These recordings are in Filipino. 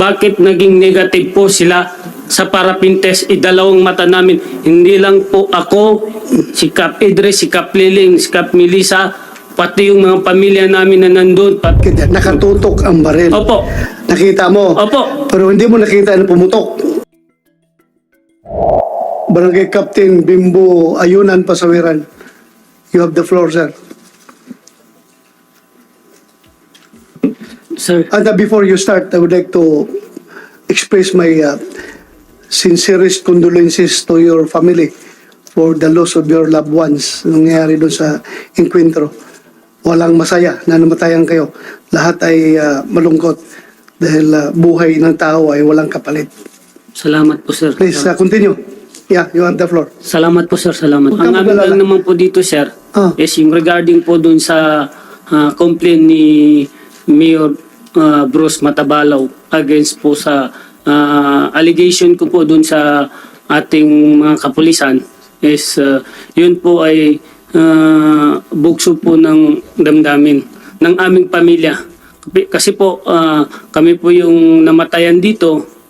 bakit naging negative po sila sa parapin test, idalawang mata namin. Hindi lang po ako, si Kap Idris, si Kap Liling, si Kap Melissa, pati yung mga pamilya namin na nandun. Pat- Kita, nakatutok ang baril. Opo, Nakita mo. opo. Pero hindi mo nakita na pumutok. Barangay Captain Bimbo Ayunan Pasawiran. You have the floor, sir. Sir, And uh, before you start, I would like to express my uh, sincerest condolences to your family for the loss of your loved ones nung nangyari doon sa encuentro. Walang masaya na namatayan kayo. Lahat ay uh, malungkot dahil uh, buhay ng tao ay walang kapalit. salamat po sir. Please, uh, continue. Yeah, you have the floor. Salamat po sir, salamat. Huwag Ang amin lang naman po dito sir, Ah. is yung regarding po dun sa ah, complaint ni Mayor ah, Bruce Matabalaw against po sa ah, allegation ko po dun sa ating mga kapulisan is ah, yun po ay ah, bukso po ng damdamin ng aming pamilya. Kasi po ah, kami po yung namatayan dito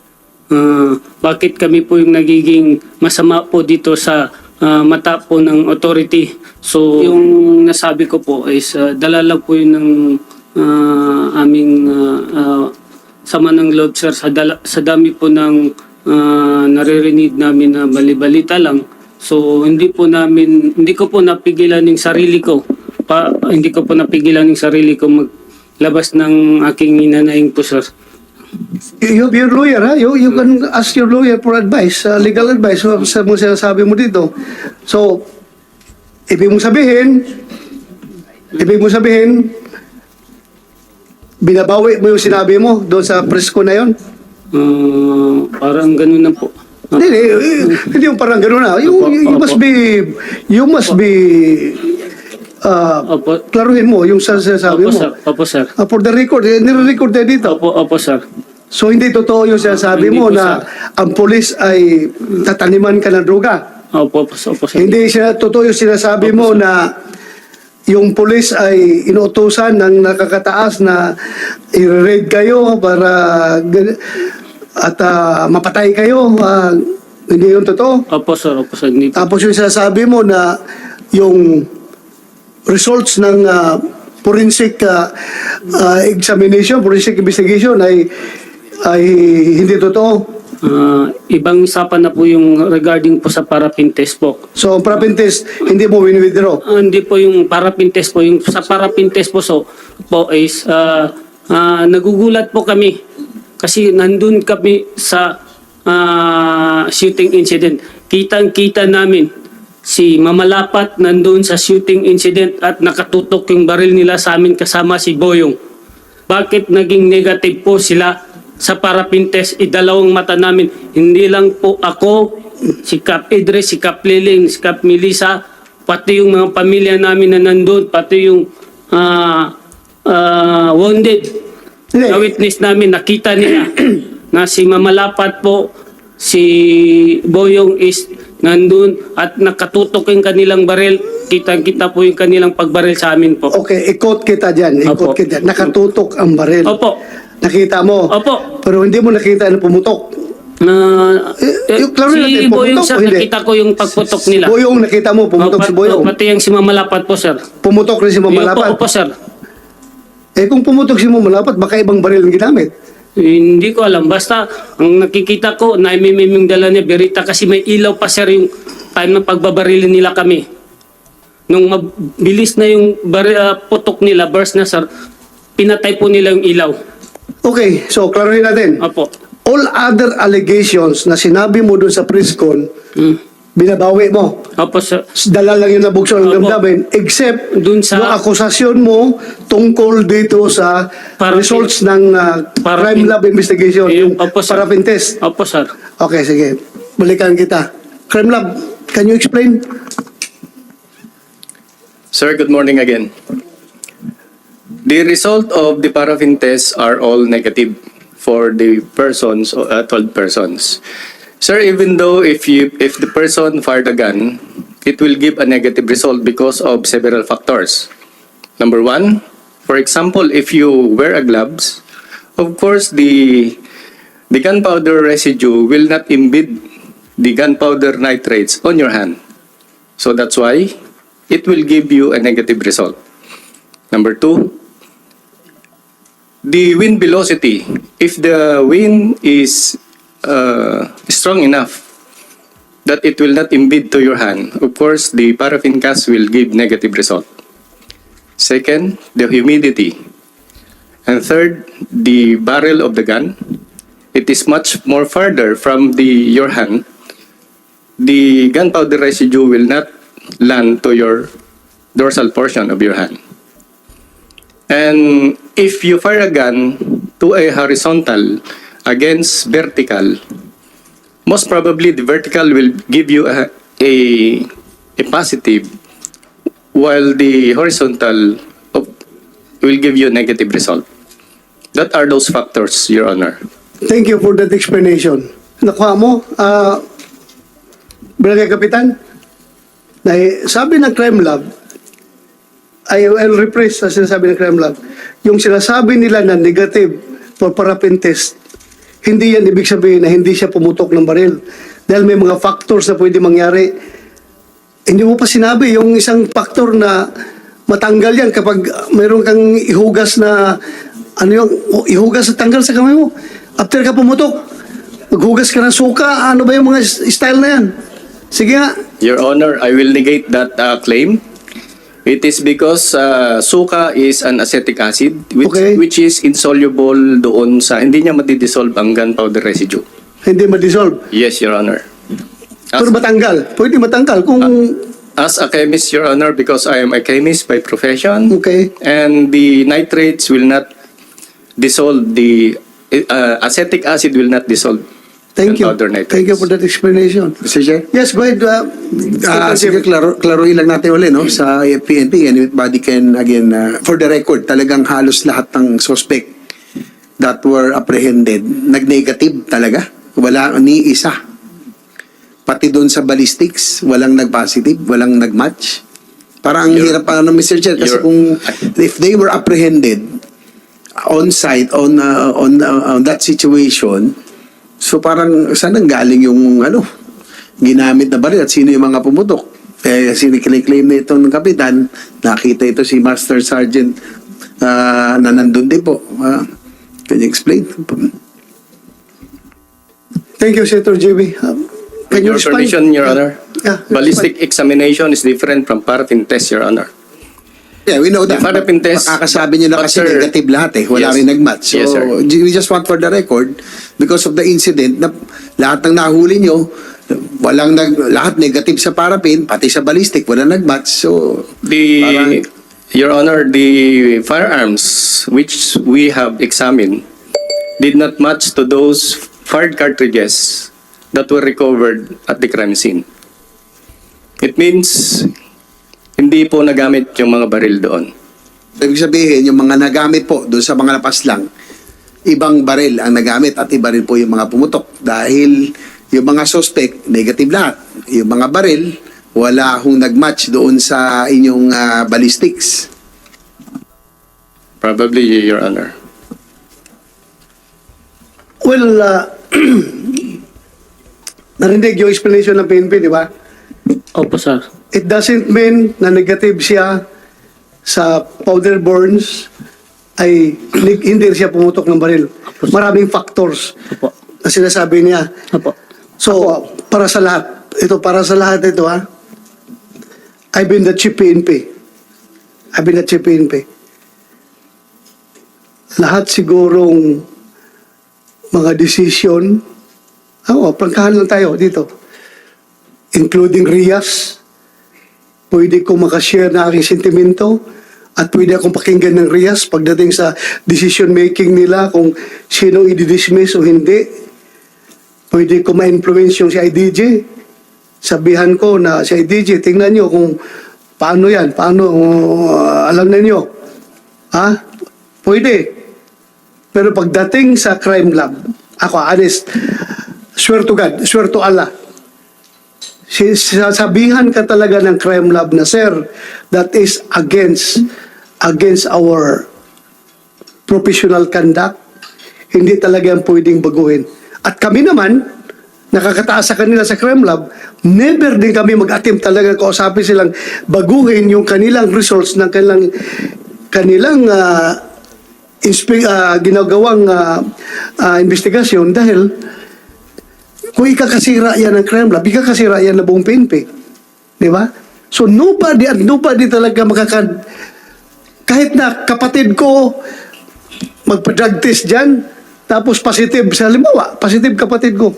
Ah, bakit kami po yung nagiging masama po dito sa ah, mata po ng authority. So yung nasabi ko po is ah, dala po yun ng ah, aming ah, ah, sama ng loob sir sa, dala, sa dami po ng ah, naririnig namin na balibalita lang. So hindi po namin hindi ko po napigilan yung sarili ko. Pa, hindi ko po napigilan yung sarili ko maglabas ng aking ninanaing po sir. You have your lawyer, ha? You, you can ask your lawyer for advice, uh, legal advice sa sa mga sinasabi mo dito. So, ibig mong sabihin, ibig mong sabihin, binabawi mo yung sinabi mo doon sa presko na yon. Ah, parang ganun na po. Ah, Hindi, hindi, hindi yung parang gano'n na. You, you, you must be, you must be, uh, Opo, klaruhin mo yung sa sinasabi opo mo. sir. Opo sir. Uh, for the record, eh, nire-record tayo dito. Opo, opo sir. So hindi totoo yung sinasabi Hindi mo po, na ang pulis ay tataniman ka ng droga. Opo, opo, opo sir. Hindi siya totoo yung sinasabi mo na yung pulis ay inuutosan ng nakakataas na i-raid kayo para at ah, mapatay kayo. Ah, hindi yung totoo. Opo sir, opo sir. Hindi po. Tapos yung sinasabi mo na yung results ng ah, forensic ah, ah, examination, forensic investigation ay ay hindi totoo. Ah, ibang usapan na po yung regarding po sa parapin test po. So, ang parapin test, hindi mo win-withdraw. Ah, hindi po yung parapin test po. Yung sa parapin test po, so, po is ah, ah, nagugulat po kami kasi nandun kami sa ah, shooting incident. Kitang-kita namin si Mamalapat nandun sa shooting incident at nakatutok yung baril nila sa amin kasama si Boyong. Bakit naging negative po sila sa parapin test? Idalawang mata namin. Hindi lang po ako, si Kap Idris, si Kap Liling, si Kap Melissa, pati yung mga pamilya namin na nandun, pati yung ah, ah, wounded. Na witness namin, nakita nila na si Mamalapat po, si Boyong is nandun at nakatutok yung kanilang baril. Kitang-kita po yung kanilang pagbaril sa amin po. Okay, ikot kita dyan. Ikot Opo. kita. Nakatutok ang baril. Opo. Nakita mo. Opo. Pero hindi mo nakita na pumutok. Na Eh, yung klaro si natin, Boyong sir, o hindi? nakita ko yung pagputok nila. Boyong, nakita mo, pumutok Opo, si Boyong. Pati yung si Mamalapat po, sir. Pumutok rin si Mamalapat. Opo, opo, sir. Eh kung pumutok si Mamalapat, baka ibang baril ang ginamit. Eh, Hindi ko alam. Basta, ang nakikita ko, naimimim yung dala niya, Berita, kasi may ilaw pa, sir, yung time ng pagbabarilin nila kami. Nung mabilis na yung bari, ah, putok nila, burst na, sir, pinatay po nila yung ilaw. Okay, so klaruhin natin. Opo. All other allegations na sinabi mo doon sa press con, Mm. binabawi mo. Opo, sir. Dala lang yung nabukso ng damdamin, except Dun sa- yung akusasyon mo tungkol dito sa Parapin- results ng uh, Parapin- crime lab investigation, yung Opo, sir. parapin test. Opo, sir. Okay, sige. Balikan kita. Crime lab, can you explain? Sir, good morning again. The result of the paraffin tests are all negative for the persons, uh, 12 persons. Sir, even though if you if the person fired a gun, it will give a negative result because of several factors. Number one, for example, if you wear a gloves, of course the the gunpowder residue will not embed the gunpowder nitrates on your hand. So that's why it will give you a negative result. Number two, the wind velocity. If the wind is uh, strong enough that it will not embed to your hand, of course, the paraffin gas will give negative result. Second, the humidity. And third, the barrel of the gun. It is much more farther from the your hand. The gunpowder residue will not land to your dorsal portion of your hand. And if you fire a gun to a horizontal against vertical, most probably the vertical will give you a, a, a positive, while the horizontal of, will give you a negative result. That are those factors, Your Honor. Thank you for that explanation. Nakuha mo, ah, Barangay Kapitan, na sabi ng crime lab, I will rephrase sa sinasabi ng lab, yung sinasabi nila na negative for paraffin test, hindi yan ibig sabihin na hindi siya pumutok ng baril. Dahil may mga factors na pwede mangyari. Hindi mo pa sinabi yung isang factor na matanggal yan kapag mayroon kang ihugas na ano yung ihugas at tanggal sa kamay mo. After ka pumutok, maghugas ka ng suka, ano ba yung mga style na yan? Sige nga. Your Honor, I will negate that uh, claim. It is because uh, suka is an acetic acid which, Okay. which is insoluble doon sa hindi niya madidissolve ang gunpowder residue. Hindi ma-dissolve. Yes, Your Honor. As, Pero matanggal. Pwede matanggal kung as a chemist, Your Honor, because I am a chemist by profession, okay. and the nitrates will not dissolve the uh, acetic acid will not dissolve Thank you. Thank you for that explanation. Mr. Chair? Yes, ahead. Uh, Mr. sige, klaro, klaruin lang natin ulit, no? Sa PNP, and everybody can, again, uh, for the record, talagang halos lahat ng suspect that were apprehended, nag-negative talaga. Wala ni isa. Pati doon sa ballistics, walang nag-positive, walang nag-match. Parang ang hirap pa ng Mr. Chair kasi kung if they were apprehended on site on uh, on uh, on that situation so parang saan ang galing yung ano ginamit na baril at sino yung mga pumutok eh siniklaim na itong kapitan nakita ito si Master Sergeant uh, na nandun din po Ah, can you explain Thank you, Senator JB. Um, can you Your respond? permission, Your Honor. Yeah, Ballistic examination is different from paraffin test, Your Honor. Yeah, we know that. The paraffin test- Makakasabi niyo na kasi sir- negative lahat eh. Wala Yes. rin nag-match. So, Yes, sir. we just want for the record, because of the incident, na lahat ng nahuli niyo, walang nag, lahat negative sa paraffin, pati sa ballistic, wala nag-match. So, The, Parang- Your Honor, the firearms which we have examined did not match to those fired cartridges that were recovered at the crime scene. It means hindi po nagamit yung mga baril doon. ibig sabihin, yung mga nagamit po doon sa mga lapas lang, ibang baril ang nagamit at iba rin po yung mga pumutok. Dahil yung mga suspect, negative lahat. Yung mga baril, wala hong nag-match doon sa inyong ah, ballistics. Probably, Your Honor. Well, uh, narinig yung explanation ng PNP, di ba? Opo, sir. It doesn't mean na negative siya sa powder burns ay hindi siya pumutok ng baril. Maraming factors na sinasabi niya. So, para sa lahat, ito para sa lahat ito ha. I've been the chief PNP. I've been the chief PNP. Lahat sigurong mga decision, ako, prangkahan lang tayo dito. Including Rias, pwede ko makashare na aking sentimento at pwede akong pakinggan ng Rias pagdating sa decision making nila kung sino i-dismiss o hindi. Pwede ko ma-influence yung si IDJ. Sabihan ko na si IDJ, tingnan nyo kung paano yan, paano, uh, alam na. Ha? Pwede. Pero pagdating sa crime lab, ako honest, swear to God, swear to Allah, sasabihan ka talaga ng crime lab na, sir, that is against, against our professional conduct, hindi talaga yan pwedeng baguhin. At kami naman, nakakataas sa kanila sa crime lab, never din kami mag-attempt talaga kausapin silang baguhin yung kanilang results ng kanilang kanilang inspe- ah, ginagawang ah, ah, investigasyon dahil kung ikakasira yan ng lab, ikakasira yan na buong PNP. Di ba? So nobody at nobody talaga makaka... Kahit na kapatid ko magpa-drug test dyan, tapos positive, sa limawa, positive kapatid ko.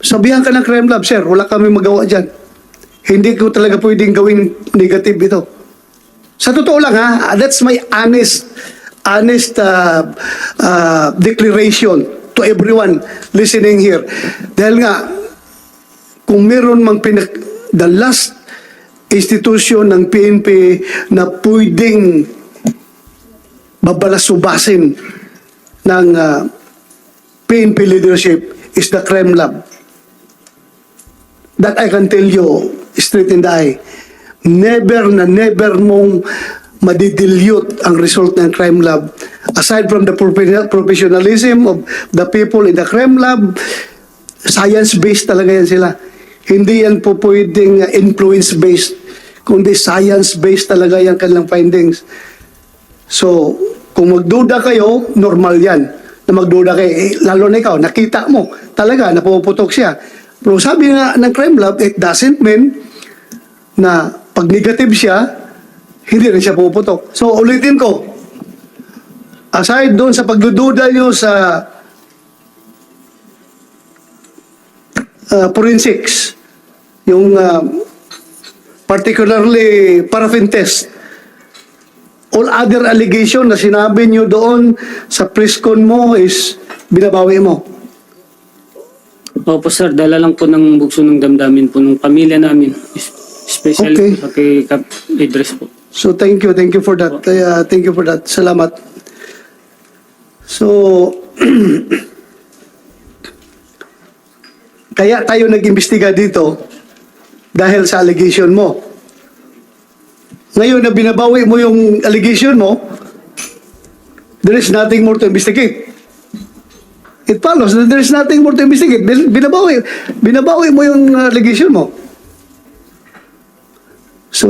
Sabihan ka ng crime lab, sir, wala kami magawa dyan. Hindi ko talaga pwedeng gawing negative ito. Sa totoo lang ha, that's my honest, honest uh, uh, declaration to everyone listening here. Dahil nga, kung meron mang pinak... The last institution ng PNP na pwedeng babalasubasin ng uh, PNP leadership is the crime lab. That I can tell you straight in the eye. Never na never mong madidilute ang result ng crime lab. Aside from the profe- professionalism of the people in the crime lab, science-based talaga yan sila. Hindi yan po pwedeng uh, influence-based, kundi science-based talaga yung kanilang findings. So, kung magduda kayo, normal yan. Na magduda kayo, eh, lalo na ikaw, nakita mo, talaga, napuputok siya. Pero sabi nga ng crime lab, it doesn't mean na pag negative siya, hindi rin siya puputok. So, ulitin ko, aside doon sa pagdududa nyo sa uh, forensics, yung uh, particularly paraffin test, all other allegation na sinabi nyo doon sa presscon mo is binabawi mo. Opo sir, dala lang po ng bugso ng damdamin po ng pamilya namin. Es- Especially Okay. po sa kay Kap Idris po. So thank you, thank you for that. Uh, thank you for that. Salamat. So kaya tayo nag-imbestiga dito dahil sa allegation mo. Ngayon na binabawi mo yung allegation mo, there is nothing more to investigate. It follows that there is nothing more to investigate. Binabawi, binabawi mo yung allegation mo. So,